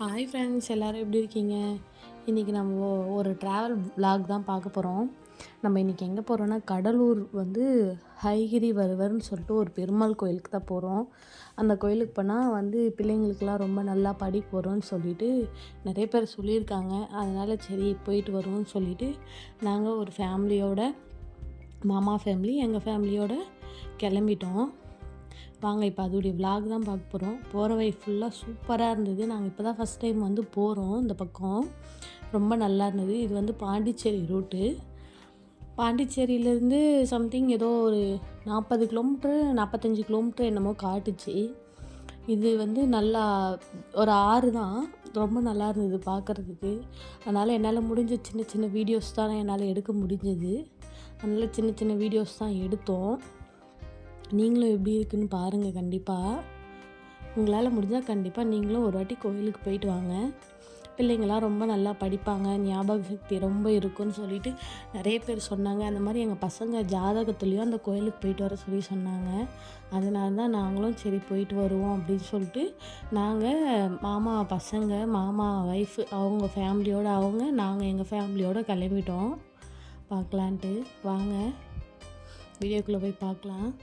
Hi friends எல்லோரும் எப்படி இருக்கீங்க? இன்றைக்கி நம்ம ஒரு ட்ராவல் விலாக் தான் பார்க்க போகிறோம் நம்ம இன்றைக்கி எங்கே போகிறோன்னா கடலூர் வந்து ஹைகிரி வருவர்னு சொல்லிட்டு ஒரு பெருமாள் கோயிலுக்கு தான் போகிறோம் அந்த கோயிலுக்கு போனால் வந்து பிள்ளைங்களுக்கெல்லாம் ரொம்ப நல்லா படிப்பு வரும்னு சொல்லிட்டு நிறைய பேர் சொல்லியிருக்காங்க. அதனால் சரி போயிட்டு வருவோம்னு சொல்லிட்டு நாங்கள் ஒரு ஃபேமிலியோட மாமா ஃபேமிலி எங்கள் ஃபேமிலியோட கிளம்பிட்டோம். வாங்க இப்போ அதோடைய விலாக் தான் பார்க்க போகிறோம் போகிற வழி ஃபுல்லாக சூப்பராக இருந்தது. நாங்கள் இப்போ தான் ஃபஸ்ட் டைம் வந்து போகிறோம் இந்த பக்கம். ரொம்ப நல்லா இருந்தது. இது வந்து பாண்டிச்சேரி ரூட்டு பாண்டிச்சேரியிலேருந்து சம்திங் ஏதோ ஒரு நாற்பது கிலோமீட்ரு நாற்பத்தஞ்சு கிலோமீட்ரு என்னமோ காட்டுச்சு. இது வந்து நல்லா ஒரு ஆறு தான். ரொம்ப நல்லா இருந்தது பார்க்குறதுக்கு அதனால் என்னால் முடிஞ்ச சின்ன சின்ன வீடியோஸ் தான் என்னால் எடுக்க முடிஞ்சது. அதனால் சின்ன சின்ன வீடியோஸ் தான் எடுத்தோம். நீங்களும் எப்படி இருக்குன்னு பாருங்கள் கண்டிப்பாக உங்களால் முடிஞ்சால் கண்டிப்பாக நீங்களும் ஒரு வாட்டி கோயிலுக்கு போயிட்டு வாங்க. பிள்ளைங்களாம் ரொம்ப நல்லா படிப்பாங்க ஞாபக சக்தி ரொம்ப இருக்குன்னு சொல்லிட்டு நிறைய பேர் சொன்னாங்க. அந்த மாதிரி எங்கள் பசங்க ஜாதகத்துலேயும் அந்த கோயிலுக்கு போயிட்டு வர சொல்லி சொன்னாங்க. அதனால தான் நாங்களும் சரி போயிட்டு வருவோம் அப்படின்னு சொல்லிட்டு நாங்கள் மாமா பசங்க மாமா ஒய்ஃபு அவங்க ஃபேமிலியோடு அவங்க நாங்கள் எங்கள் ஃபேமிலியோடு கிளம்பிட்டோம். பார்க்கலான்ட்டு. வாங்க. வீடியோக்குள்ளே போய் பார்க்கலாம்.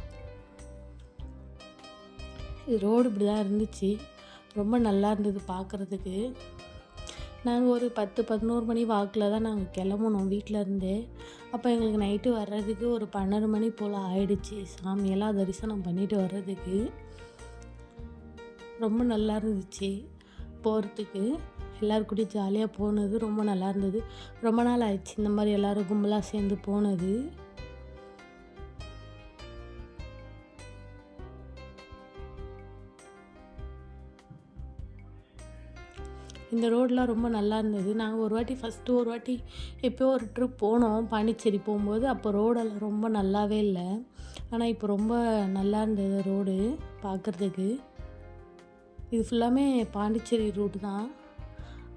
ரோடு இப்படி தான் இருந்துச்சு. ரொம்ப நல்லா இருந்தது பார்க்குறதுக்கு நாங்கள் ஒரு பத்து பதினோரு மணி வாக்கில் தான் நாங்கள் கிளம்புனோம் வீட்டிலருந்து அப்போ எங்களுக்கு நைட்டு வர்றதுக்கு ஒரு பன்னெண்டு மணி போல் ஆயிடுச்சு. சாமியெல்லாம் தரிசனம் பண்ணிட்டு வர்றதுக்கு. ரொம்ப நல்லா இருந்துச்சு போகிறதுக்கு எல்லோரும் கூட ஜாலியாக போனது ரொம்ப நல்லா இருந்தது. ரொம்ப நாள் ஆயிடுச்சு இந்த மாதிரி எல்லோரும் கும்பலாக சேர்ந்து போனது. இந்த ரோடெலாம் ரொம்ப நல்லா இருந்தது. நாங்கள் ஒரு வாட்டி ஃபஸ்ட்டு ஒரு வாட்டி எப்போ ஒரு ட்ரிப் போனோம். பாண்டிச்சேரி போகும்போது அப்போ ரோடெல்லாம் ரொம்ப நல்லாவே இல்லை. ஆனால் இப்போ ரொம்ப நல்லா இருந்தது ரோடு பார்க்குறதுக்கு இது ஃபுல்லாமே பாண்டிச்சேரி ரூட்டு தான்.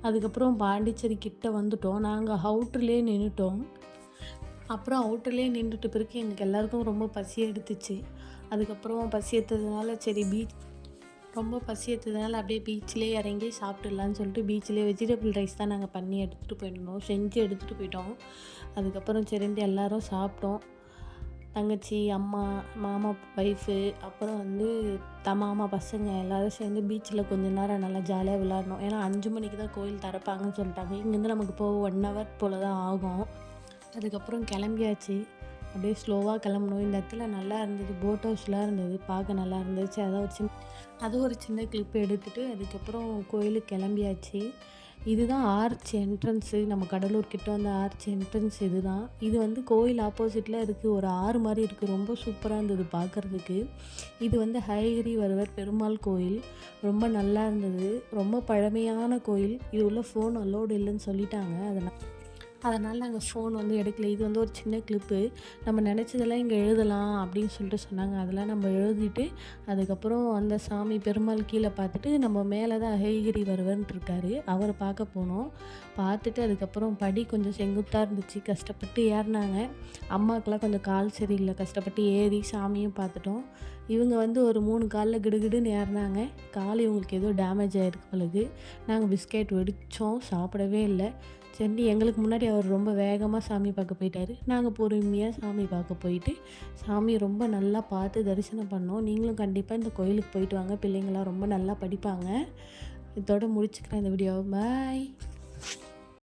அதுக்கப்புறம் பாண்டிச்சேரி கிட்ட வந்துட்டோம். நாங்கள் அவுட்டர்லேயே நின்றுட்டோம் அப்புறம் அவுட்டர்லேயே நின்றுட்டு பிறகு எங்களுக்கு எல்லாருக்கும் ரொம்ப பசி எடுத்துச்சு. அதுக்கப்புறம் பசி எடுத்ததுனால சரி பீச் ரொம்ப பசி எடுத்ததுனால அப்படியே பீச்சிலே இறங்கி சாப்பிட்டுடலான்னு சொல்லிட்டு பீச்சிலே வெஜிடபிள் ரைஸ் தான் நாங்கள் பண்ணி எடுத்துகிட்டு போயிருந்தோம். செஞ்சு எடுத்துகிட்டு போயிட்டோம். அதுக்கப்புறம் சரிந்து எல்லோரும் சாப்பிட்டோம். தங்கச்சி அம்மா மாமா ஒய்ஃபு அப்புறம் வந்து த மாமா பசங்க எல்லோரும் சேர்ந்து பீச்சில் கொஞ்ச நேரம் நல்லா ஜாலியாக விளாட்னோம் ஏன்னா அஞ்சு மணிக்கு தான் கோயில் திறப்பாங்கன்னு சொல்லிட்டாங்க. இங்கேருந்து நமக்கு போக ஒன் ஹவர் போல் தான் ஆகும். அதுக்கப்புறம் கிளம்பியாச்சு. அப்படியே ஸ்லோவாக கிளம்பணும். இந்த இடத்துல நல்லா இருந்தது. போட் ஹவுஸ்லாம் இருந்தது. பார்க்க நல்லா இருந்துச்சு. அதை ஒரு சின்ன அது ஒரு சின்ன கிளிப் எடுத்துகிட்டு அதுக்கப்புறம் கோயிலுக்கு கிளம்பியாச்சு. இதுதான் ஆர்ச் என்ட்ரன்ஸு நம்ம கடலூர் கிட்ட வந்த ஆர்ச் என்ட்ரன்ஸ் இதுதான். இது வந்து கோயில் ஆப்போசிட்டில் இருக்குது ஒரு ஆறு மாதிரி இருக்குது ரொம்ப சூப்பராக இருந்தது பார்க்குறதுக்கு. இது வந்து ஹைகிரி வருவர் பெருமாள் கோயில். ரொம்ப நல்லா இருந்தது. ரொம்ப பழமையான கோயில். இது உள்ள ஃபோன் அலோடு இல்லைன்னு சொல்லிட்டாங்க. அதனால் அதனால் நாங்கள் ஃபோன் வந்து எடுக்கல. இது வந்து ஒரு சின்ன கிளிப்பு நம்ம நினச்சதெல்லாம் இங்கே எழுதலாம் அப்படின்னு சொல்லிட்டு சொன்னாங்க. அதெல்லாம் நம்ம எழுதிட்டு அதுக்கப்புறம் அந்த சாமி பெருமாள் கீழே பார்த்துட்டு நம்ம மேலே தான் அஹைகிரி வருவன்ட்டு இருக்காரு. அவரை பார்க்க போனோம். பார்த்துட்டு அதுக்கப்புறம் படி கொஞ்சம் செங்குத்தாக இருந்துச்சு. கஷ்டப்பட்டு ஏறினாங்க. அம்மாக்கெல்லாம் கொஞ்சம் கால் சரியில்லை. கஷ்டப்பட்டு ஏறி சாமியும் பார்த்துட்டோம். இவங்க வந்து ஒரு மூணு காலில் கிடுகிடுன்னு ஏறினாங்க. கால் இவங்களுக்கு ஏதோ டேமேஜ் ஆகிருக்கு பழகு நாங்கள் பிஸ்கெட் வெடித்தோம் சாப்பிடவே இல்லை. சரி எங்களுக்கு முன்னாடி அவர் ரொம்ப வேகமாக சாமி பார்க்க போயிட்டாரு. நாங்கள் பொறுமையாக சாமி பார்க்க போயிட்டு சாமி ரொம்ப நல்லா பார்த்து தரிசனம் பண்ணோம். நீங்களும் கண்டிப்பாக இந்த கோயிலுக்கு போயிட்டு வாங்க. பிள்ளைங்களாம் ரொம்ப நல்லா படிப்பாங்க. இதோட முடிச்சுக்கிறேன் இந்த வீடியோ பாய்